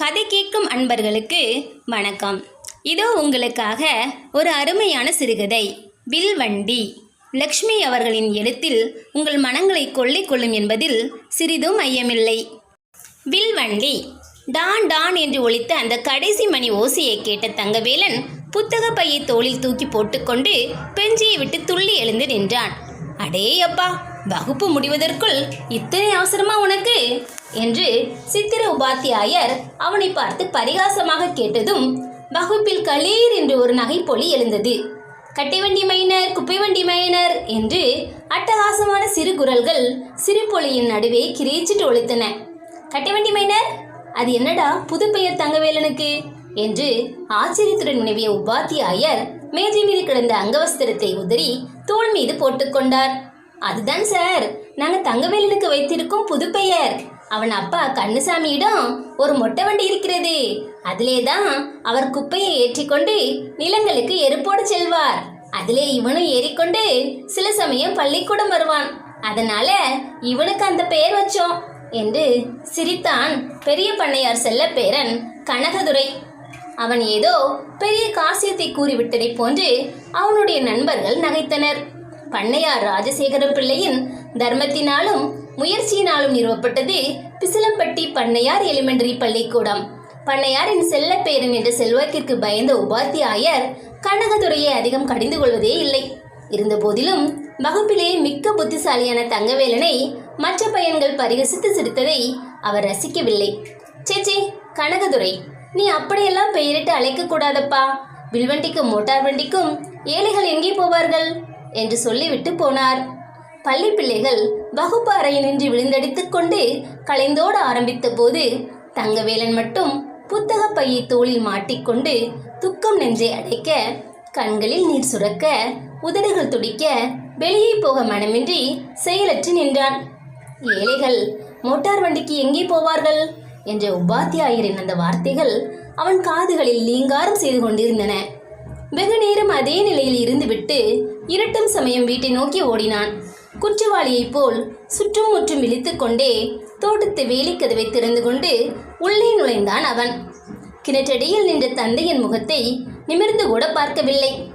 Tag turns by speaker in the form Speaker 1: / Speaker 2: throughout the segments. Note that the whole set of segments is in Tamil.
Speaker 1: கதை கேட்கும் அன்பர்களுக்கு வணக்கம். இதோ உங்களுக்காக ஒரு அருமையான சிறுகதை வில்வண்டி லக்ஷ்மி அவர்களின் எழுத்தில் உங்கள் மனங்களை கொள்ளை கொள்ளும் என்பதில் சிறிதும் ஐயமில்லை. வில்வண்டி டான் டான் என்று ஒழித்த அந்த கடைசி மணி ஓசையை கேட்ட தங்கவேலன் புத்தக பையை தோளில் தூக்கி போட்டுக்கொண்டு பெஞ்சியை விட்டு துள்ளி எழுந்து நின்றான். அடே அப்பா வகுப்பு முடிவதற்குள் இத்தனை அவசரமா உனக்கு? என்று சித்திர உபாத்தியாயர் அவனை பார்த்து பரிகாசமாக கேட்டதும் வகுப்பில் களீர் என்று ஒரு நகைப்பொலி எழுந்தது. கட்டிவண்டி மைனர் குப்பைவண்டி மைனர் என்று அட்டகாசமான சிறு குரல்கள் சிறுபொலியின் நடுவே கிரீச்சிட்டு ஒழித்தன கட்டிவண்டி மைனர் அது என்னடா புது பெயர் தங்கவேலனுக்கு? என்று ஆச்சரியத்துடன் நினைவிய உபாத்தியாயர் மேஜை மீது கிடந்த அங்கவஸ்திரத்தை உதறி தோள் மீது போட்டுக்கொண்டார் அதுதான் சார். நாங்கள் தங்கவேலனுக்கு வைத்திருக்கும் புது பெயர். அவன் அப்பா கண்ணுசாமியிடம் ஒரு மொட்டை வண்டி இருக்கிறது. அதிலே தான் அவர் குப்பையை ஏற்றிக்கொண்டு நிலங்களுக்கு எருப்போடு செல்வார். அதிலே இவனும் ஏறிக்கொண்டு சில சமயம் பள்ளிக்கூடம் வருவான். அதனால இவனுக்கு அந்த பெயர் வச்சோம் என்று சிரித்தான் பெரிய பண்ணையார் செல்ல பேரன் கனகதுரை. அவன் ஏதோ பெரிய காசியத்தை கூறிவிட்டதைப் போன்று அவனுடைய நண்பர்கள் நகைத்தனர். பண்ணையார் ராஜசேகர பிள்ளையின் தர்மத்தினாலும் முயற்சியினாலும் நிறுவப்பட்டது பிசிலம்பட்டி பண்ணையார் எலிமெண்டரி பள்ளிக்கூடம். பண்ணையாரின் செல்ல பேரன் என்ற செல்வாக்கிற்கு பயந்த உபாத்தியாயர் கனகதுரையை அதிகம் கடிந்து கொள்வதே இல்லை. இருந்தபோதிலும் வகுப்பிலே மிக்க புத்திசாலியான தங்கவேலனை மற்ற பையன்கள் பரிகசித்து சிரித்ததை அவர் ரசிக்கவில்லை. சேச்சே கனகதுரை நீ அப்படியெல்லாம் பெயரிட்டு அழைக்க கூடாதப்பா. வில்வண்டிக்கும் மோட்டார் வண்டிக்கும் ஏழைகள் எங்கே போவார்கள்? என்று சொல்லிவிட்டு போனார். பள்ளி பிள்ளைகள் வகுப்பு அறையில் நின்று விழுந்தடித்துக் கொண்டு கலைந்தோட ஆரம்பித்த போது தங்கவேலன் மட்டும் புத்தக பையை தோளில் மாட்டிக்கொண்டு துக்கம் நெஞ்சை அடைக்க கண்களில் நீர் சுரக்க உதடுகள் துடிக்க வெளியே போக மனமின்றி செயலற்று நின்றான். ஏழைகள் மோட்டார் வண்டிக்கு எங்கே போவார்கள்? என்ற உபாத்தியாயரின் அந்த வார்த்தைகள் அவன் காதுகளில் லீங்காரம் செய்து கொண்டிருந்தன. வெகு நேரம் அதே நிலையில் இருந்துவிட்டு இருட்டும் சமயம் வீட்டை நோக்கி ஓடினான். குற்றவாளியைப் போல் சுற்றும் முற்றும் விழித்துக் கொண்டே தோட்டத்து வேலிக்கதவை திறந்து கொண்டு உள்ளே நுழைந்தான் அவன். கிணற்றடியில் நின்ற தந்தையின் முகத்தை நிமிர்ந்து கூட பார்க்கவில்லை.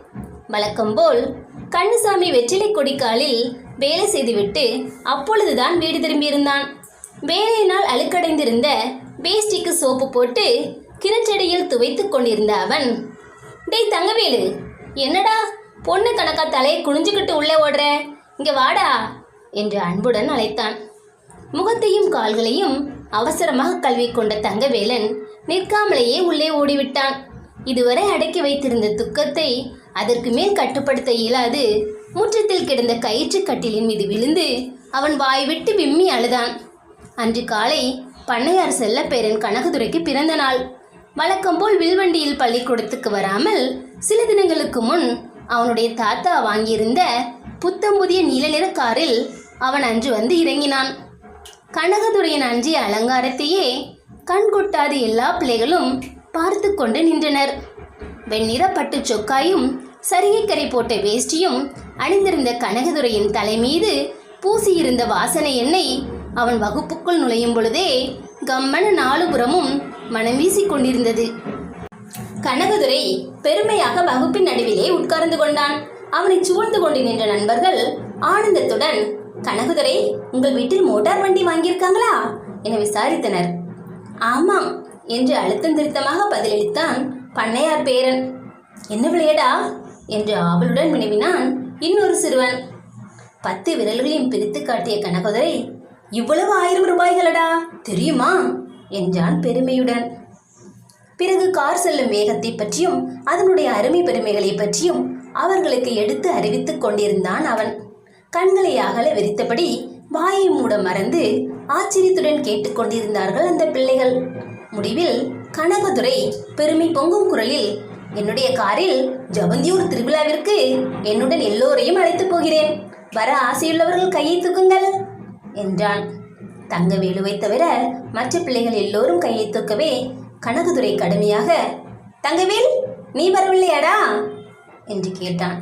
Speaker 1: வழக்கம்போல் கண்ணுசாமி வெற்றிலை கொடிக்காலில் வேலை செய்துவிட்டு அப்பொழுதுதான் வீடு திரும்பியிருந்தான். வேலையினால் அழுக்கடைந்திருந்த வேஷ்டிக்கு சோப்பு போட்டு கிணற்றடியில் துவைத்துக் கொண்டிருந்த அவன் டேய் தங்கவேலு. என்னடா? பொண்ணு கணக்கா தலையை குனிஞ்சுக்கிட்டு உள்ளே ஓடுற? இங்க வாடா என்று அன்புடன் அழைத்தான். முகத்தையும் கால்களையும் அவசரமாக கல்வி கொண்ட தங்கவேலன் நிற்காமலேயே உள்ளே ஓடிவிட்டான். இதுவரை அடக்கி வைத்திருந்த துக்கத்தை அதற்கு மேல் கட்டுப்படுத்த இயலாது. முற்றத்தில் கிடந்த கயிற்று கட்டிலின் மீது விழுந்து அவன் வாய் விட்டு விம்மி அழுதான். அன்று காலை பண்ணையார் செல்ல பேரன் கனகதுரைக்கு பிறந்த நாள். வழக்கம் போல் வில்வண்டியில் பள்ளிக்கூடத்துக்கு வராமல் சில தினங்களுக்கு முன் அவனுடைய தாத்தா வாங்கியிருந்த புத்தம் புதிய நீல நிற காரில் அவன் அன்று வந்து இறங்கினான். கனகதுரையின் அஞ்சிய அலங்காரத்தையே கண் கொட்டாத எல்லா பிள்ளைகளும் பார்த்து கொண்டு நின்றனர். வெண்ணிற பட்டு சொக்காயும் சரிகைக்கரை போட்ட வேஷ்டியும் அணிந்திருந்த கனகதுரையின் தலைமீது பூசியிருந்த வாசனை எண்ணெய் அவன் வகுப்புக்குள் நுழையும் பொழுதே கம்மன நாலுபுறமும் மனம் வீசிக் கொண்டிருந்தது கனகதுரை பெருமையாக வகுப்பின் நடுவிலே உட்கார்ந்து கொண்டான். அவனை சூழ்ந்து கொண்டு நின்ற நண்பர்கள் ஆனந்தத்துடன் கனகதுரை உங்கள் வீட்டில் மோட்டார் வண்டி வாங்கியிருக்காங்களா? என விசாரித்தனர். ஆமாம் என்று அழுத்தம் திருத்தமாக பதிலளித்தான் பண்ணையார் பேரன். என்ன விளையாடா? என்று ஆவலுடன் வினவினான் இன்னொரு சிறுவன். பத்து விரல்களையும் பிரித்து காட்டிய கனகதுரை இவ்வளவு ஆயிரம் ரூபாய்களடா தெரியுமா? என்றான் பெருமையுடன். பிறகு கார் செல்லும் வேகத்தை பற்றியும் அதனுடைய அருமை பெருமைகளை பற்றியும் அவர்களுக்கு எடுத்து அறிவித்துக் கொண்டிருந்தான் அவன். கண்களை அகல விரித்தபடி வாயை மூட மறந்து ஆச்சரியத்துடன் கேட்டுக்கொண்டிருந்தார்கள் அந்த பிள்ளைகள். முடிவில் கனகதுரை பெருமை பொங்கும் குரலில் என்னுடைய காரில் ஜபந்தியூர் திருவிழாவிற்கு என்னுடன் எல்லோரையும் அழைத்து போகிறேன். வர ஆசையுள்ளவர்கள் கையை தூக்குங்கள் என்றான். தங்கவேலுவை தவிர மற்ற பிள்ளைகள் எல்லோரும் கையை தூக்கவே கனகதுரை கடுமையாக தங்கவேல் நீ வரவில்லையாடா? என்று கேட்டான்.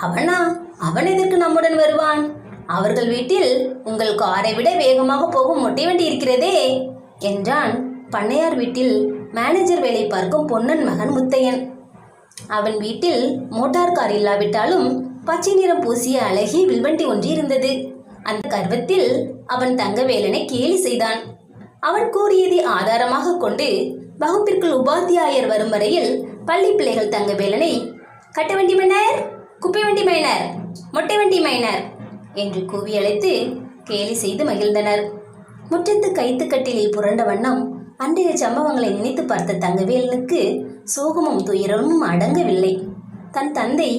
Speaker 1: அவனா? அவன் எதற்கு நம்முடன் வருவான்? அவர்கள் வீட்டில் உங்கள் காரை விட வேகமாக போகும் மொட்டை வண்டி இருக்கிறதே என்றான் பண்ணையார் வீட்டில் மேனேஜர் வேலை பார்க்கும் பொன்னன் மகன் முத்தையன். அவன் வீட்டில் மோட்டார் கார் இல்லாவிட்டாலும் பச்சை நிறம் பூசிய அழகிய வில்வண்டி ஒன்று இருந்தது. அந்த கர்வத்தில் அவன் தங்கவேலனை கேலி செய்தான். அவன் கூறியதை ஆதாரமாக கொண்டு வகுப்பிற்குள் உபாத்தியாயர் வரும் வரையில் பள்ளி பிள்ளைகள் தங்கவேலனை கட்டவண்டி மைனர் குப்பை வண்டி மைனர் மொட்டை வண்டி மைனர் என்று கூவி அழைத்து கேலி செய்து மகிழ்ந்தனர். முற்றத்து கைத்துக்கட்டிலில் புரண்ட வண்ணம் அன்றைய சம்பவங்களை நினைத்து பார்த்த தங்கவேலனுக்கு சோகமும் துயரமும் அடங்கவில்லை. தன் தந்தை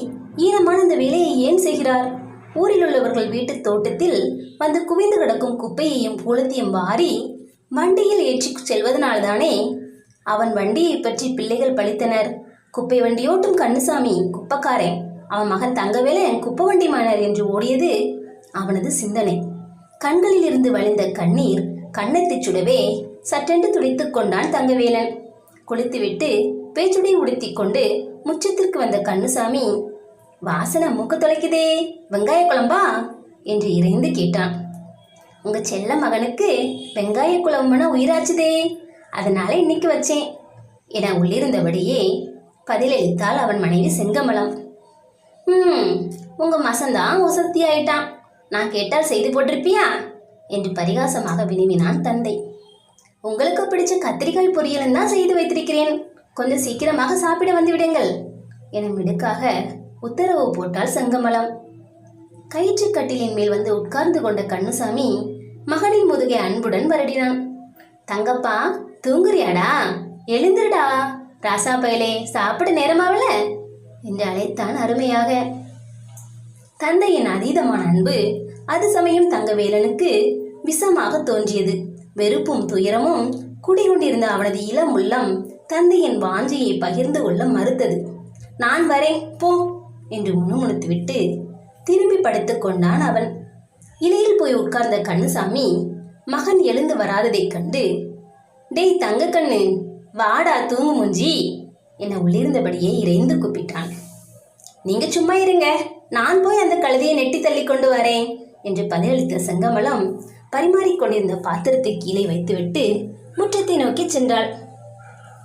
Speaker 1: ஈரமான அந்த வேலையை ஏன் செய்கிறார்? ஊரில் உள்ளவர்கள் வீட்டுத் தோட்டத்தில் வந்து குவிந்து கிடக்கும் குப்பையையும் புலத்தையும் வாரி வண்டியில் ஏற்றி செல்வதனால்தானே அவன் வண்டியை பற்றி பிள்ளைகள் பழித்தனர். குப்பை வண்டியோட்டும் கண்ணுசாமி குப்பக்காரன். அவன் மகன் தங்கவேலன் குப்பை வண்டி மாணர் என்று ஓடியது அவனது சிந்தனை. கண்களில் இருந்து வழிந்த கண்ணீர் கண்ணத்தைச் சுடவே சட்டென்று துடைத்து கொண்டான் தங்கவேலன். குளித்துவிட்டு பேச்சுடை உடுத்திக் கொண்டு முச்சத்திற்கு வந்த கண்ணுசாமி வாசனை மூக்கு தொலைக்குதே வெங்காய குழம்பா? என்று இறைந்து கேட்டான். உங்க செல்ல மகனுக்கு வெங்காய குழம்புனா உயிராச்சுதே அதனால இன்னைக்கு வச்சேன் என உள்ளிருந்தபடியே பதிலளித்தாள் அவன் மனைவி செங்கமலம். ம் உங்க மசந்தான் உசத்தி ஆயிட்டான். நான் கேட்டால் செய்து போட்டிருப்பியா? என்று பரிகாசமாக வினவினான் தந்தை. உங்களுக்கு பிடிச்ச கத்திரிக்காய் பொரியலும் தான் செய்து வைத்திருக்கிறேன். கொஞ்சம் சீக்கிரமாக சாப்பிட வந்து விடுங்கள். என மிடுக்காக உத்தரவு போட்டாள் செங்கமலம். கயிற்று கட்டிலின் மேல் வந்து உட்கார்ந்து கொண்ட கண்ணுசாமி மகனின் முதுகை அன்புடன் வருடினான். தங்கப்பா தூங்குறியாடா? எழுந்துருடா. ராசா பயலே சாப்பிட நேரமாவல? என்று அழைத்தான் அருமையாக. தந்தையின் அதீதமான அன்பு அது சமயம் தங்கவேலனுக்கு விஷமாக தோன்றியது. வெறுப்பும் துயரமும் குடிகொண்டிருந்த அவனது இளம் உள்ளம் தந்தையின் வாஞ்சையை பகிர்ந்து கொள்ள மறுத்தது. நான் வரேன் போ. என்று முணுமுணுத்துவிட்டு திரும்பி படுத்துக் கொண்டான் அவன் இலையில் போய் உட்கார்ந்த கண்ணுசாமி மகன் எழுந்து வராததைக் கண்டு டேய் தங்க கண்ணு வாடா தூங்கு மூஞ்சி என உள்ளிருந்தபடியே இறைந்து கூப்பிட்டான். நீங்க சும்மா இருங்க நான் போய் அந்த கழுதையை நெட்டி தள்ளி கொண்டு வரேன் என்று பதிலளித்த செங்கமலம் பரிமாறிக்கொண்டிருந்த பாத்திரத்தை கீழே வைத்துவிட்டு முற்றத்தை நோக்கி சென்றாள்.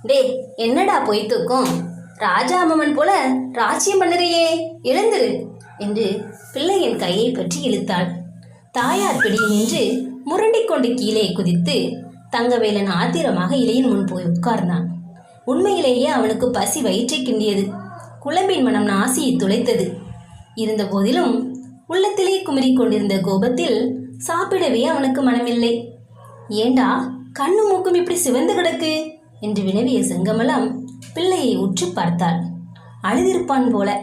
Speaker 1: டே என்னடா பொய் தூக்கும்? ராஜா அம்மன் போல ராஜ்யம் பண்ணுறியே எழுந்திரு என்று பிள்ளையின் கையை பற்றி இழுத்தாள். தாயார் பிடியில் நின்று முரண்டிக்கொண்டு கீழே குதித்து தங்கவேலன் ஆத்திரமாக இலையின் முன் போய் உட்கார்ந்தான். உண்மையிலேயே அவனுக்கு பசி வயிற்றை கிண்டியது. குழம்பின் மனம் நாசியை துளைத்தது. இருந்த போதிலும் உள்ளத்திலே குமரி கொண்டிருந்த கோபத்தில் சாப்பிடவே அவனுக்கு மனமில்லை. ஏண்டா கண்ணு மூக்கும் இப்படி சிவந்து கிடக்கு? என்று வினவிய செங்கமலம் பிள்ளையை உற்று பார்த்தாள். அழுதிருப்பான் போல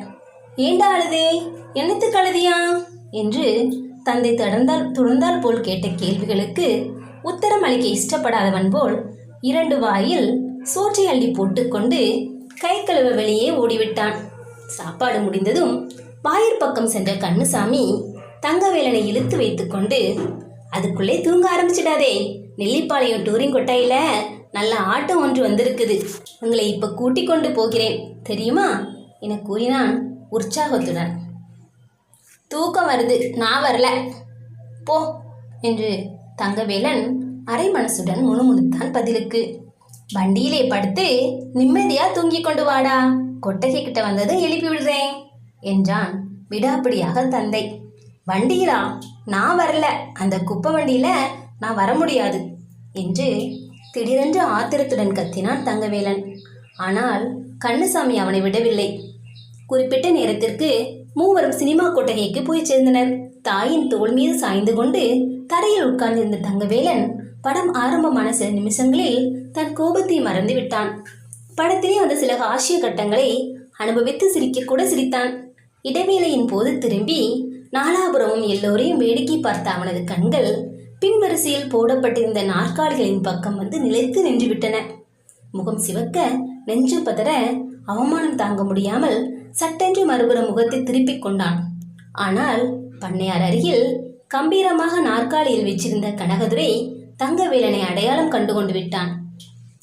Speaker 1: ஏண்டா அழுதே? என்னத்துக்கு அழுதியா? என்று தந்தை தொடர்ந்தால் துறந்தால் போல் கேட்ட கேள்விகளுக்கு உத்தரம் அளிக்க இஷ்டப்படாதவன் போல் இரண்டு வாயில் சோற்றை அள்ளி போட்டுக்கொண்டு கை கழுவ வெளியே ஓடிவிட்டான். சாப்பாடு முடிந்ததும் வாயிற் பக்கம் சென்ற கண்ணுசாமி தங்கவேலனை இழுத்து வைத்துக்கொண்டு அதுக்குள்ளே தூங்க ஆரம்பிச்சிடாதே. நெல்லிப்பாளையம் டூரிங் கொட்டாயில நல்ல ஆட்டம் ஒன்று வந்திருக்குது. உங்களை இப்போ கூட்டிக் கொண்டு போகிறேன். தெரியுமா? என கூறினான் உற்சாகத்துடன். தூக்கம் வருது. நான் வரல. போ என்று தங்கவேலன் அரை மனசுடன் முணுமுணுத்தான் பதிலுக்கு. வண்டியிலே படுத்து நிம்மதியா தூங்கிக் கொண்டு வாடா. கொட்டகை கிட்ட வந்ததும் எழுப்பி விடுறேன் என்றான் விடாப்பிடியாக தந்தை. வண்டியிலா? நான் வரல. அந்த குப்பை வண்டியில நான் வர முடியாது என்று திடீரென்று ஆத்திரத்துடன் கத்தினான் தங்கவேலன். ஆனால் கண்ணசாமி அவனை விடவில்லை. குறிப்பிட்ட நேரத்திற்கு மூவரும் சினிமா கொட்டகைக்கு போய் சேர்ந்தனர். தாயின் தோல் மீது சாய்ந்து கொண்டு தரையில் உட்கார்ந்திருந்த தங்கவேலன் படம் ஆரம்பமான சில நிமிஷங்களில் தன் கோபத்தை மறந்து விட்டான். படத்திலே வந்த சில ஹாஸ்ய கட்டங்களை அனுபவித்து சிரிக்க கூட சிரித்தான். இடைவேளையின் போது திரும்பி நாலாபுரமும் எல்லோரையும் வேடிக்கை பார்த்த அவனது கண்கள் பின்வரிசையில் போடப்பட்டிருந்த நாற்காலிகளின் பக்கம் வந்து நிலைத்து நின்றுவிட்டன. முகம் சிவக்க நெஞ்சு பதற அவமானம் தாங்க முடியாமல் சட்டென்று மறுபுறம் முகத்தை திருப்பிக் கொண்டான். ஆனால் பண்ணையார் அருகில் கம்பீரமாக நாற்காலியில் வச்சிருந்த கனகதுரை தங்கவேலனை அடையாளம் கண்டு கொண்டு விட்டான்.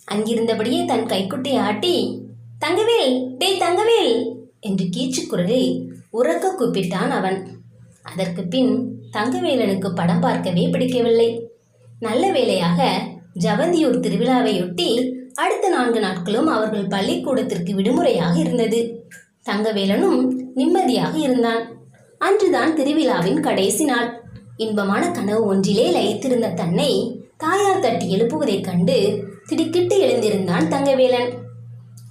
Speaker 1: அங்கிருந்தபடியே தன் கைக்குட்டை ஆட்டி தங்கவேல் டேய் தங்கவேல்! என்று கீச்சு குரலில் உறக்க கூப்பிட்டான் அவன். அதற்கு பின் தங்கவேலனுக்கு படம் பார்க்கவே பிடிக்கவில்லை. நல்ல வேளையாக ஜவந்தியூர் திருவிழாவையொட்டி அடுத்த நான்கு நாட்களும் அவர்கள் பள்ளிக்கூடத்திற்கு விடுமுறையாக இருந்தது. தங்கவேலனும் நிம்மதியாக இருந்தான். அன்றுதான் திருவிழாவின் கடைசி நாள். இன்பமான கனவு ஒன்றிலே லயித்திருந்த தன்னை தாயார் தட்டி எழுப்புவதைக் கண்டு திடுக்கிட்டு எழுந்திருந்தான் தங்கவேலன்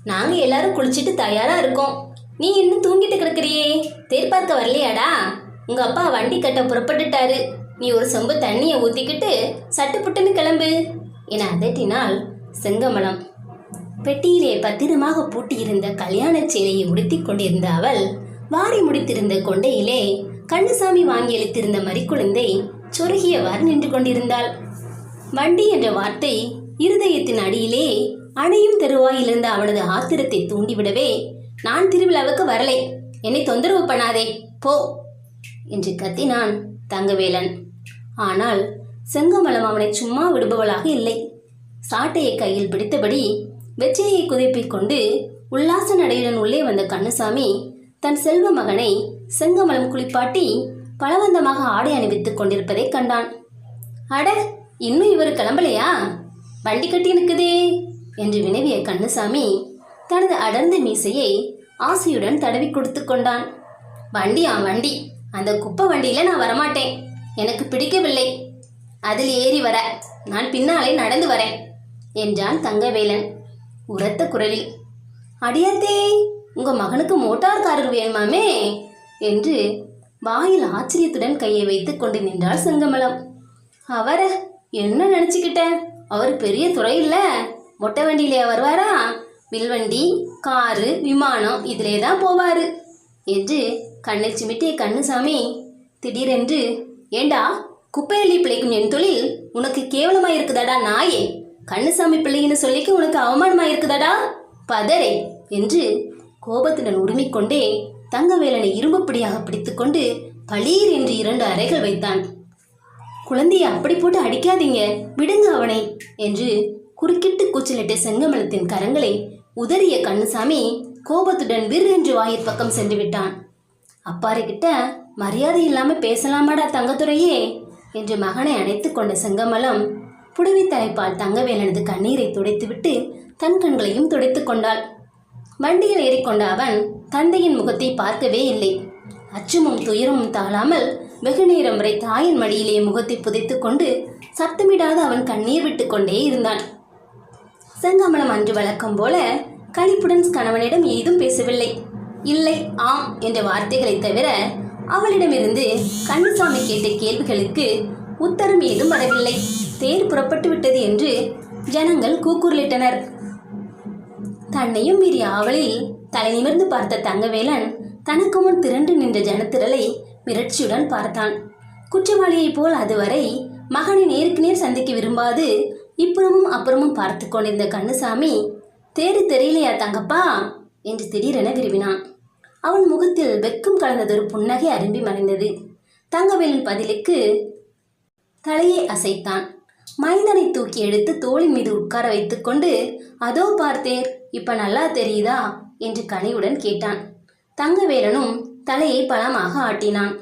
Speaker 1: நாங்கள் எல்லாரும் குளிச்சிட்டு தயாராக இருக்கோம். நீ இன்னும் தூங்கிட்டு கிடக்கிறியே. தேர் பார்க்க வரலையாடா? உங்க அப்பா வண்டி கட்ட புறப்பட்டுட்டாரு. நீ ஒரு சொம்பு தண்ணியை ஊத்திக்கிட்டு சட்டு புட்டுன்னு கிளம்பு என அதட்டினால் செங்கமலம். பெட்டியிலே பத்திரமாக பூட்டியிருந்த கல்யாண சேலையை உடுத்தி கொண்டிருந்த அவள் வாரி முடித்திருந்த கொண்டையிலே கண்ணுசாமி வாங்கி அளித்திருந்த மறிக்குழந்தை சொருகியவாறு நின்று கொண்டிருந்தாள். வண்டி என்ற வார்த்தை இருதயத்தின் அடியிலே அணையும் தருவாயிலிருந்த அவனது ஆத்திரத்தை தூண்டிவிடவே நான் திருவிழாவுக்கு வரலை. என்னை தொந்தரவு பண்ணாதே. போ. என்று கத்தினான் தங்கவேலன். ஆனால் செங்கமலம் அவனை சும்மா விடுபவளாக இல்லை. சாட்டையை கையில் பிடித்தபடி வெற்றியை குதிப்பிக் கொண்டு உல்லாச நடையுடன் உள்ளே வந்த கண்ணுசாமி தன் செல்வ மகனை செங்கமலம் குளிப்பாட்டி பலவந்தமாக ஆடை அணிவித்துக் கொண்டிருப்பதைக் கண்டான். அட இன்னும் இவர் கிளம்பலையா? வண்டி கட்டி நிற்குதே என்று வினவிய கண்ணுசாமி தனது அடர்ந்த மீசையை ஆசையுடன் தடவி கொடுத்து கொண்டான். வண்டியா வண்டி. அந்த குப்பை வண்டியில நான் வரமாட்டேன். எனக்கு பிடிக்கவில்லை. அதில் ஏறி வர நான் பின்னாலே நடந்து வரேன் என்றான் தங்கவேலன் உரத்த குரலில். அடியத்தே உங்க மகனுக்கு மோட்டார் காரர் வேணுமாமே? என்று வாயில் ஆச்சரியத்துடன் கையை வைத்துக் கொண்டு நின்றாள் செங்கமலம். அவரை என்ன நினச்சிக்கிட்ட? அவர் பெரிய துறை இல்லை. மொட்டை வண்டியிலே வருவாரா? வில்வண்டி காரு விமானம் இதிலே தான் போவாரு என்று கண்ணை சிமிட்டிய கண்ணுசாமி திடீரென்று ஏண்டா குப்பையள்ளி பிழைக்கும் என் தொழில் உனக்கு கேவலமாயிருக்குதாடா நாயே? கண்ணுசாமி பிள்ளைன்னு சொல்லிக்கு உனக்கு அவமானமாயிருக்குதாடா? இருக்குதாடா என்று கோபத்துடன் உரிமிக்கொண்டே தங்கவேலனை இரும்புப்படியாக பிடித்துக்கொண்டு பளீர் என்று இரண்டு அறைகள் வைத்தான். குழந்தையை அப்படி போட்டு அடிக்காதீங்க விடுங்க அவனை என்று குறுக்கிட்டு கூச்சலிட்ட செங்கமலத்தின் கரங்களை உதறிய கண்ணுசாமி கோபத்துடன் விர் என்று வாயிற் பக்கம் சென்று விட்டான். அப்பாறுகிட்ட மரியாதை இல்லாம பேசலாமாடா தங்கத்துறையே என்று மகனை அணைத்து கொண்ட செங்கமலம் புடவை தலைப்பால் தங்கவேலனது கண்ணீரை துடைத்துவிட்டு தன் கண்களையும் துடைத்துக் கொண்டாள். வண்டியில் ஏறிக்கொண்ட அவன் தந்தையின் முகத்தை பார்க்கவே இல்லை. அச்சமும் துயரமும் தாழாமல் வெகு நேரம் வரை தாயின் மடியிலே முகத்தை புதைத்து கொண்டு சத்தமிடாத அவன் கண்ணீர் விட்டு கொண்டே இருந்தான். செங்கமலம் அன்று வழக்கம் போல கழிப்புடன் கணவனிடம் ஏதும் பேசவில்லை. இல்லை ஆம் என்ற வார்த்தைகளை தவிர அவளிடமிருந்து கண்ணுசாமி கேட்ட கேள்விகளுக்கு உத்தரம் ஏதும் வரவில்லை. தேர் புறப்பட்டு விட்டது என்று ஜனங்கள் கூக்குரலிட்டனர். தன்னையும் மீறிய ஆவலில் தலை நிமிர்ந்து பார்த்த தங்கவேலன் தனக்கு முன் திரண்டு நின்ற ஜனத்திரளை மிரட்சியுடன் பார்த்தான். குற்றவாளியைப் போல் அதுவரை மகனை நேருக்கு நேர் சந்திக்க விரும்பாது இப்புறமும் அப்புறமும் பார்த்து கொண்டிருந்த கண்ணுசாமி தேடி தெரியலையா தங்கப்பா? என்று திடீரென விரும்பினான். அவன் முகத்தில் வெக்கம் கலந்ததொரு புன்னகை அரும்பி மறைந்தது. தங்கவேலின் பதிலுக்கு தலையை அசைத்தான். மைந்தனை தூக்கி எடுத்து தோளின் மீது உட்கார வைத்துக்கொண்டு அதோ பார்த்தேர் இப்ப நல்லா தெரியுதா? என்று கனிவுடன் கேட்டான். தங்கவேலனும் தலையை பலமாக ஆட்டினான்.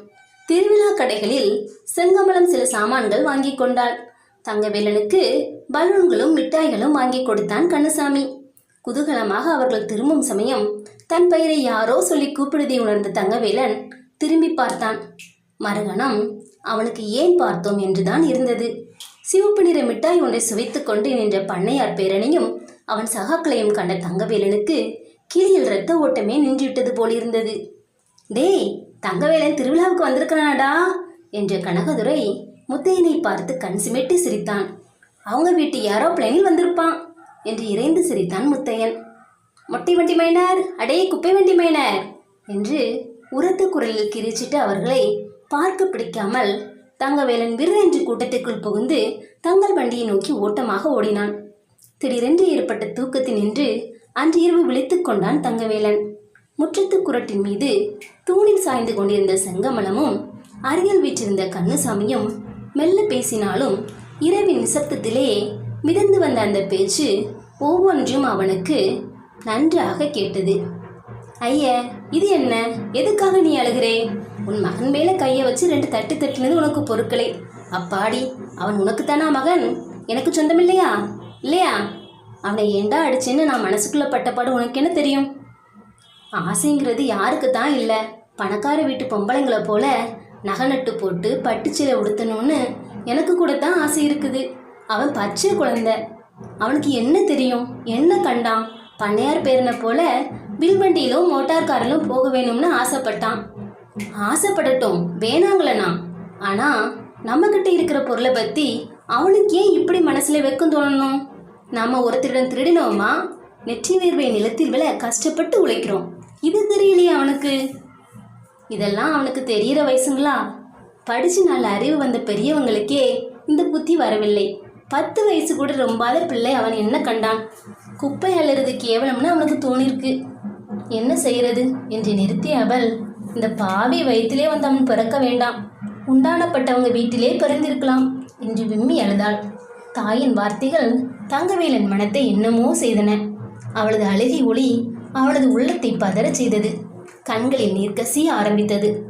Speaker 1: திருவிழா கடைகளில் செங்கமலம் சில சாமான்கள் வாங்கி கொண்டாள். தங்கவேலனுக்கு பலூன்களும் மிட்டாய்களும் வாங்கி கொடுத்தான் கண்ணுசாமி குதூகலமாக அவர்கள் திரும்பும் சமயம் தன் பெயரை யாரோ சொல்லி கூப்பிடுதை உணர்ந்த தங்கவேலன் திரும்பி பார்த்தான். மறுகணம் அவனுக்கு ஏன் பார்த்தோம்? என்றுதான் இருந்தது. சிவப்பு நிற மிட்டாய் ஒன்றை சுவைத்து கொண்டு நின்ற பண்ணையார் பேரனையும் அவன் சகாக்களையும் கண்ட தங்கவேலனுக்கு கிளியில் இரத்த ஓட்டமே நின்றுவிட்டது போலிருந்தது. டேய் தங்கவேலன் திருவிழாவுக்கு வந்திருக்கிறானாடா? என்ற கனகதுரை முத்தையனை பார்த்து கண் சிமிட்டி சிரித்தான். அவங்க வீட்டு யாரோ பிளேனில் வந்திருப்பான் என்று இறைந்து சிரித்தான் முத்தையன். மொட்டை வண்டி மைனர் அடே குப்பை வண்டி மைனர் என்று உரத்த குரலில் கிரிச்சிட்டு அவர்களை பார்க்க பிடிக்காமல் தங்கவேலன் விற்றென்று கூட்டத்திற்குள் புகுந்து தங்கள் வண்டியை நோக்கி ஓட்டமாக ஓடினான். திடீரென்று ஏற்பட்ட தூக்கத்தினின்று அன்று இரவு விழித்து கொண்டான் தங்கவேலன். முற்றத்து குரட்டின் மீது தூணில் சாய்ந்து கொண்டிருந்த செங்கமலமும் அருகில் வீற்றிருந்த கண்ணுசாமியும் மெல்ல பேசினாலும் இரவின் நிசப்தத்திலே மிதந்து வந்த அந்த பேச்சு ஒவ்வொன்றும் அவனுக்கு நன்றாக கேட்டது. ஐய இது என்ன? எதுக்காக நீ அழுகிறே? உன் மகன் மேல கையை வச்சு ரெண்டு தட்டு தட்டினது உனக்கு பொருட்களே. அப்பாடி அவன் உனக்குத்தானா மகன்? எனக்கு சொந்தம் இல்லையா? இல்லையா அவனை ஏண்டா அடிச்சேன்னு நான் மனசுக்குள்ள பட்டப்பாடு உனக்கு என்ன தெரியும்? ஆசைங்கிறது யாருக்கு தான் இல்லை. பணக்கார வீட்டு பொம்பளைங்களை போல நகை நட்டு போட்டு பட்டுச்சீலை உடுத்தணும்னு எனக்கு கூட தான் ஆசை இருக்குது. அவன் பச்சை குழந்தை. அவனுக்கு என்ன தெரியும்? என்ன கண்டான்? பண்ணையார் பேரனை போல வில்வண்டியிலும் மோட்டார் காரிலும் போக வேணும்னு ஆசைப்பட்டான். ஆசைப்படட்டும் வேணாங்களண்ணா. ஆனால் நம்மக்கிட்ட இருக்கிற பொருளை பற்றி அவனுக்கு ஏன் இப்படி மனசில் வெக்கம் தோணணும். நம்ம ஒருத்தரிடம் திருடினோமா நெற்றி வேர்வை நிலத்தில் விழ கஷ்டப்பட்டு உழைக்கிறோம். இது தெரியலையே அவனுக்கு. இதெல்லாம் அவனுக்கு தெரியிற வயசுங்களா? படிச்சு நல்ல அறிவு வந்த பெரியவங்களுக்கே இந்த புத்தி வரவில்லை. பத்து வயசு கூட ரொம்பாத பிள்ளை அவன் என்ன கண்டான்? குப்பை அழுறது கேவலம்னு அவனுக்கு தோணிருக்கு. என்ன செய்யறது? என்று நிறுத்திய அவள். இந்த பாவி வயிற்றிலே வந்து அவன் பிறக்க வேண்டாம். உண்டானப்பட்டவங்க வீட்டிலே பிறந்திருக்கலாம் என்று விம்மி அழுதாள். தாயின் வார்த்தைகள் தங்கவேலன் மனத்தை என்னமோ செய்தன. அவளது அழுகி ஒளி அவளது உள்ளத்தை பதறச் செய்தது. கண்களில் நீர் கசிய ஆரம்பித்தது.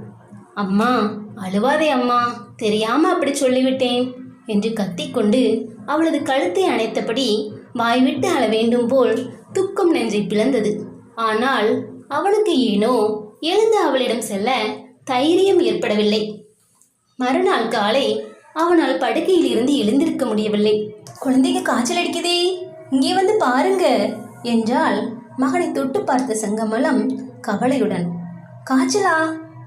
Speaker 1: அம்மா அழுவாதே அம்மா. தெரியாம அப்படி சொல்லிவிட்டேன். என்று கத்திக்கொண்டு அவளது கழுத்தை அணைத்தபடி வாய்விட்டு அள வேண்டும் போல் துக்கம் நெஞ்சை பிளந்தது. ஆனால் அவனுக்கு ஏனோ எழுந்து அவளிடம் செல்ல தைரியம் ஏற்படவில்லை. மறுநாள் காலை அவனால் படுக்கையில் இருந்து எழுந்திருக்க முடியவில்லை. குழந்தைக்கு காய்ச்சல் அடிக்குதே இங்கே வந்து பாருங்க என்றால் மகனை தொட்டு பார்த்த சங்கமலம் கவலையுடன். காய்ச்சலா?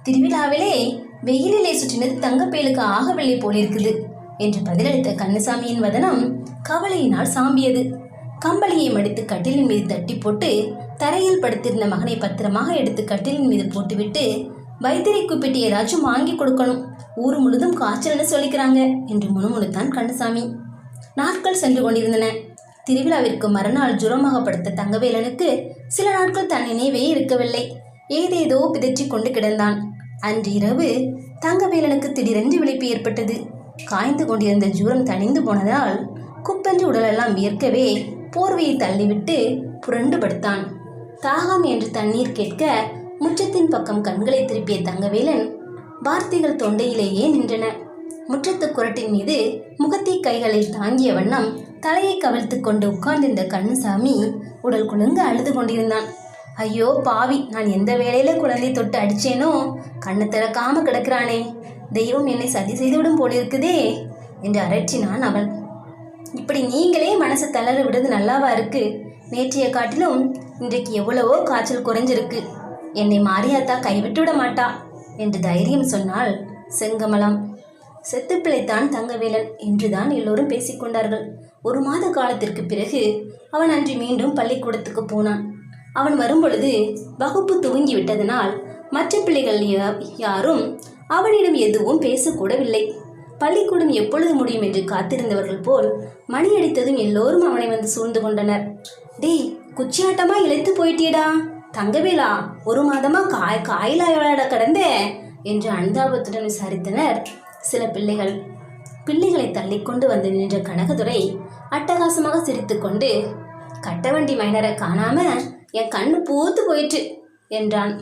Speaker 1: திருவிழாவிலே வெயிலிலே சுற்றினது தங்கப்பேலுக்கு ஆகவில்லை போலிருக்குது. என்று பதிலளித்த கண்ணசாமியின் வதனம் கவலையினால் சாம்பியது. கம்பளியை மடித்து கட்டிலின் மீது தட்டி போட்டு தரையில் படுத்திருந்த மகனை பத்திரமாக எடுத்து கட்டிலின் மீது போட்டுவிட்டு வைத்தியரை கூப்பிட்டு ஏதாச்சும் வாங்கி கொடுக்கணும். ஊர் முழுதும் காய்ச்சல்னு சொல்லிக்கிறாங்க என்று முணுமுணுத்தான் கண்ணசாமி. நாட்கள் சென்று கொண்டிருந்தன. திருவிழாவிற்கு மறுநாள் ஜுரமாக படுத்த தங்கவேலனுக்கு சில நாட்கள் தன் நினைவே இருக்கவில்லை. ஏதேதோ பிதற்றி கொண்டு கிடந்தான். அன்று இரவு தங்கவேலனுக்கு திடீரென்று விழிப்பு ஏற்பட்டது. காய்ந்து கொண்டிருந்த ஜூரம் தணிந்து போனதால் குப்பென்று உடலெல்லாம் வியர்க்கவே போர்வையை தள்ளிவிட்டு புரண்டு படுத்தான் தாகம் என்று தண்ணீர் கேட்க முற்றத்தின் பக்கம் கண்களை திருப்பிய தங்கவேலன் வார்த்தைகள் தொண்டையிலேயே நின்றன. முற்றத்து குரட்டின் மீது முகத்தை கைகளில் தாங்கிய வண்ணம் தலையை கவிழ்த்து கொண்டு உட்கார்ந்திருந்த கண்ணுசாமி உடல் குலுங்க அழுது கொண்டிருந்தான். ஐயோ பாவி நான் எந்த வேளையில குழந்தை தொட்டு அடிச்சேனோ? கண்ணு திறக்காம கிடக்கிறானே. தெய்வம் என்னை சதி செய்துவிடும் போலிருக்குதே என்று அரற்றினான் அவன். இப்படி நீங்களே மனசை தளர விடுறது நல்லாவா இருக்கு? நேற்றைய காட்டிலும் இன்றைக்கு எவ்வளவோ காய்ச்சல் குறைஞ்சிருக்கு. என்னை மாரியாத்தா கைவிட்டு விட மாட்டா என்று தைரியம் சொன்னாள் செங்கமலம். செத்துப்பிழைத்தான் தங்கவேலன் என்றுதான் எல்லோரும் பேசிக்கொண்டார்கள் ஒரு மாத காலத்திற்கு பிறகு அவன் அன்று மீண்டும் பள்ளிக்கூடத்துக்கு போனான். அவன் வரும்பொழுது வகுப்பு துவங்கி விட்டதனால் மற்ற பிள்ளைகள் யா- யாரும் அவனிடம் எதுவும் பேசக்கூடவில்லை. பள்ளிக்கூடம் எப்பொழுது முடியும் என்று காத்திருந்தவர்கள் போல் மணி அடித்ததும் எல்லோரும் அவனை வந்து சூழ்ந்து கொண்டனர். டேய் குச்சியாட்டமா இழைத்து போயிட்டியடா. தங்கவேலா ஒரு மாதமா காய் காயிலா விளையாட கடந்தே? என்று அனுதாபத்துடன் விசாரித்தனர் சில பிள்ளைகள். பிள்ளைகளை தள்ளிக்கொண்டு வந்து நின்ற கனகதுரை அட்டகாசமாக சிரித்துக்கொண்டு கட்டவண்டி மைனரை காணாம என் கண்ணு பூத்து போயிற்று என்றான்.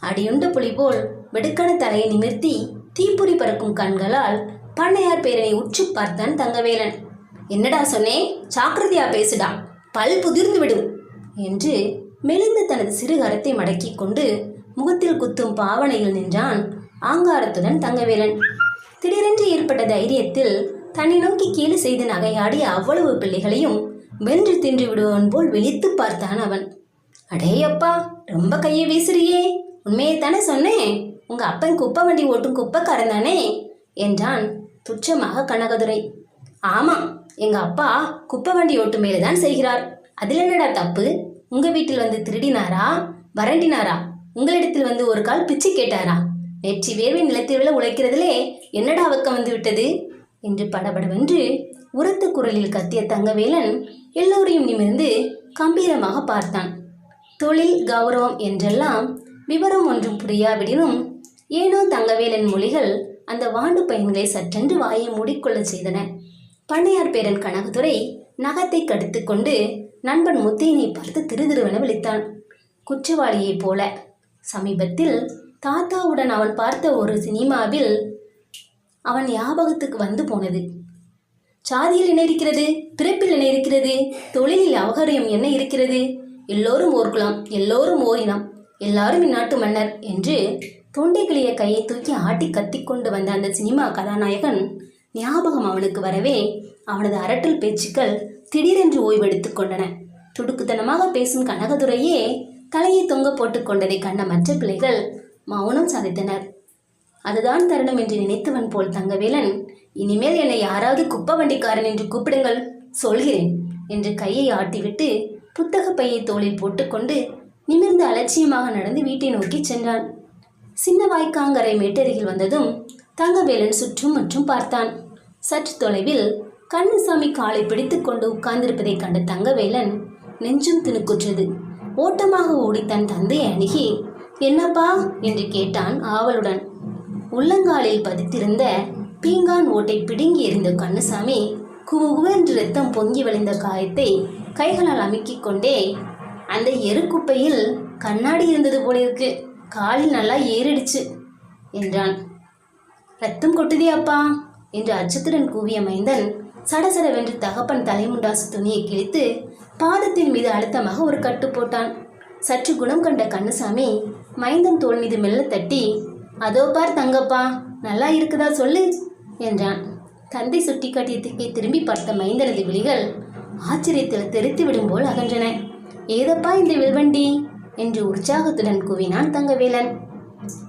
Speaker 1: அடியுண்ட புலி போல் வெடுக்கன தலையை நிமிர்த்தி தீப்புரி பறக்கும் கண்களால் பண்ணையார் பேரனை உற்று பார்த்தான் தங்கவேலன். என்னடா சொன்னேன் சாக்கிரதையா பேசுடா. பல் புதிர்ந்து விடும் என்று மெலிந்து தனது சிறுகரத்தை மடக்கிக் கொண்டு முகத்தில் குத்தும் பாவனையில் நின்றான் ஆங்காரத்துடன் தங்கவேலன். திடீரென்று ஏற்பட்ட தைரியத்தில் தன்னை நோக்கி கீழே செய்து நகையாடிய அவ்வளவு பிள்ளைகளையும் வென்று தின்று விடுவன் போல் விழித்து பார்த்தான் அவன். அடேயப்பா ரொம்ப கையை வீசுறியே. உண்மையை தானே சொன்னேன்? உங்க அப்பன் குப்பை வண்டி ஓட்டும் குப்பைக்காரன் தானே? என்றான் துச்சமாக கனகதுரை. ஆமாம் எங்க அப்பா குப்பை வண்டி ஓட்டும் மேலே தான் செய்கிறார். அதில் என்னடா தப்பு? உங்க வீட்டில் வந்து திருடினாரா? வரண்டினாரா? உங்களிடத்தில் வந்து ஒரு கால் பிச்சை கேட்டாரா? நெற்றி வேர்வை நிலத்தில் உழைக்கிறதுலே என்னடா வெக்கம் வந்து விட்டது? என்று படபடவென்று உரத்த குரலில் கத்திய தங்கவேலன் எல்லோரையும் நிமிர்ந்து கம்பீரமாக பார்த்தான். தொழில் கௌரவம் என்றெல்லாம் விவரம் ஒன்றும் புரியாவிடினும் ஏனோ தங்கவேலன் மொழிகள் அந்த வாண்டு பையன்களை சற்றென்று வாயை மூடிக்கொள்ளச் செய்தன. பண்ணையார் பேரன் கனகதுரை நகத்தை கடித்துக்கொண்டு நண்பன் முத்தையனை பார்த்து திருதிருவென விழித்தான். குற்றவாளியைப் போல. சமீபத்தில் தாத்தாவுடன் அவன் பார்த்த ஒரு சினிமாவில் அவன் ஞாபகத்துக்கு வந்து போனது. சாதியில் என்ன இருக்கிறது? பிறப்பில் என்ன இருக்கிறது? தொழிலில் அவகாரியம் என்ன இருக்கிறது? எல்லோரும் ஓர்க்கலாம் எல்லோரும் ஓரினம் எல்லாரும் இந்நாட்டு மன்னர் என்று தொண்டைகளிய கையை தூக்கி ஆட்டி கத்திக்கொண்டு வந்த அந்த சினிமா கதாநாயகன் ஞாபகம் அவனுக்கு வரவே அவனது அரட்டல் பேச்சுக்கள் திடீரென்று ஓய்வெடுத்துக் கொண்டன. துடுக்குத்தனமாக பேசும் கனகதுரையே தலையை தொங்க போட்டுக் கொண்டதை கண்ட மற்ற பிள்ளைகள் மௌனம் சாதித்தனர். அதுதான் தருணம் என்று நினைத்தவன் போல் தங்கவேலன். இனிமேல் என்னை யாராவது குப்ப வண்டிக்காரன் என்று கூப்பிடுங்கள் சொல்கிறேன் என்று கையை ஆட்டிவிட்டு புத்தக பையை தோளில் போட்டுக்கொண்டு நிமிர்ந்து அலட்சியமாக நடந்து வீட்டை நோக்கி சென்றான் சின்ன வாய்க்காங்கரை மேட்டருகில் வந்ததும் தங்கவேலன் சுற்றும் மற்றும் பார்த்தான். சற்று தொலைவில் கண்ணுசாமி காலை பிடித்துக்கொண்டு உட்கார்ந்திருப்பதை கண்ட தங்கவேலன் நெஞ்சும் திணுக்குற்றது. ஓட்டமாக ஓடி தன் தந்தையை அணுகி என்னப்பா? என்று கேட்டான் ஆவலுடன். உள்ளங்காலில் பதித்திருந்த பீங்கான் ஓட்டை பிடுங்கி எறிந்த கண்ணுசாமி குவென்று ரத்தம் பொங்கி வழிந்த காயத்தை கைகளால் அமுக்கிக் கொண்டே அந்த எருக்குப்பையில் கண்ணாடி இருந்தது போலிருக்கு. காலில் நல்லா ஏறிடுச்சு என்றான். ரத்தம் கொட்டுதே அப்பா என்று அச்சத்துடன் கூவிய மைந்தன் சடசடவென்று தகப்பன் தலைமுண்டாசு துணியை கிழித்து பாதத்தின் மீது அழுத்தமாக ஒரு கட்டு போட்டான். சற்று குணம் கண்ட கண்ணுசாமி மைந்தன் தோள் மீது மெல்ல தட்டி அதோ பார் தங்கப்பா நல்லா இருக்குதா சொல்லு என்றான். தந்தை சுட்டிக்காட்டிய திக்கை திரும்பி பார்த்த மைந்தனது விழிகள் ஆச்சரியத்தில் தெரித்து விடும் போல் அகன்றன. ஏதப்பா இந்த வில்வண்டி? என்று உற்சாகத்துடன் கூவினான் தங்கவேலன்.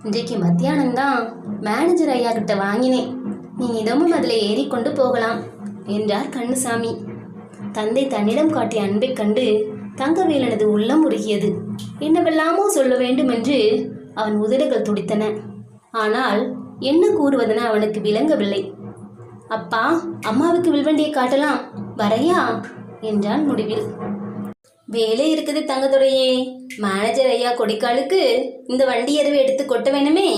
Speaker 1: இன்றைக்கு மத்தியானம்தான் மேனேஜர் ஐயா கிட்ட வாங்கினேன். நீ இதமும் அதில் ஏறிக்கொண்டு போகலாம் என்றார் கண்ணுசாமி. தந்தை தன்னிடம் காட்டிய அன்பைக் கண்டு தங்கவேலனது உள்ளம் உருகியது. என்னவெல்லாமோ சொல்ல வேண்டும் என்று அவன் உதடுகள் துடித்தன. ஆனால் என்ன கூறுவதென அவனுக்கு விளங்கவில்லை. அப்பா அம்மாவுக்கு வில்வண்டியை காட்டலாம் வரையா? என்றான் முடிவில். வேலை இருக்குது தங்கத்துறையே மேனேஜர் ஐயா கொடிக்காலுக்கு இந்த வண்டி எடுத்து கொட்ட வேணுமே?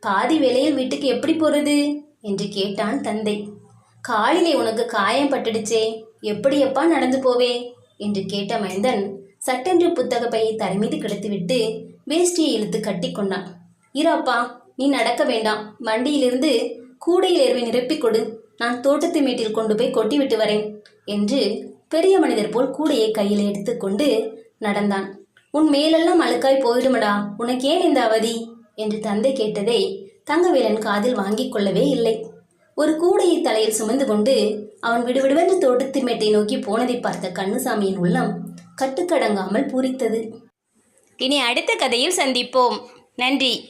Speaker 1: பாதி வேலையில் வீட்டுக்கு எப்படி போறது? என்று கேட்டான் தந்தை. காலிலே உனக்கு காயம் பட்டுடுச்சே. எப்படியப்பா நடந்து போவே? என்று கேட்ட மைந்தன் சட்டென்று புத்தக பையை தரைமீது கிடத்துவிட்டு வேஷ்டியை இழுத்து கட்டி கொண்டான். இராப்பா நீ நடக்க வேண்டாம். வண்டியிலிருந்து கூடையில் எருவை நிரப்பிக் கொடு. நான் தோட்டத்து மேட்டில் கொண்டு போய் கொட்டிவிட்டு வரேன் என்று பெரிய மனிதர் போல் கூடையை கையில் எடுத்துக்கொண்டு நடந்தான். உன் மேலெல்லாம் அழுக்காய் போயிடுமடா. உனக்கு ஏன் இந்த அவதி? என்று தந்தை கேட்டதை தங்கவேலன் காதில் வாங்கிக் கொள்ளவே இல்லை. ஒரு கூடையை தலையில் சுமந்து கொண்டு அவன் விடுவிடுவென்று தோட்டத்து மேட்டை நோக்கி போனதை பார்த்த கண்ணுசாமியின் உள்ளம் கட்டுக்கடங்காமல் பூரித்தது. இனி அடுத்த கதையில் சந்திப்போம். நன்றி.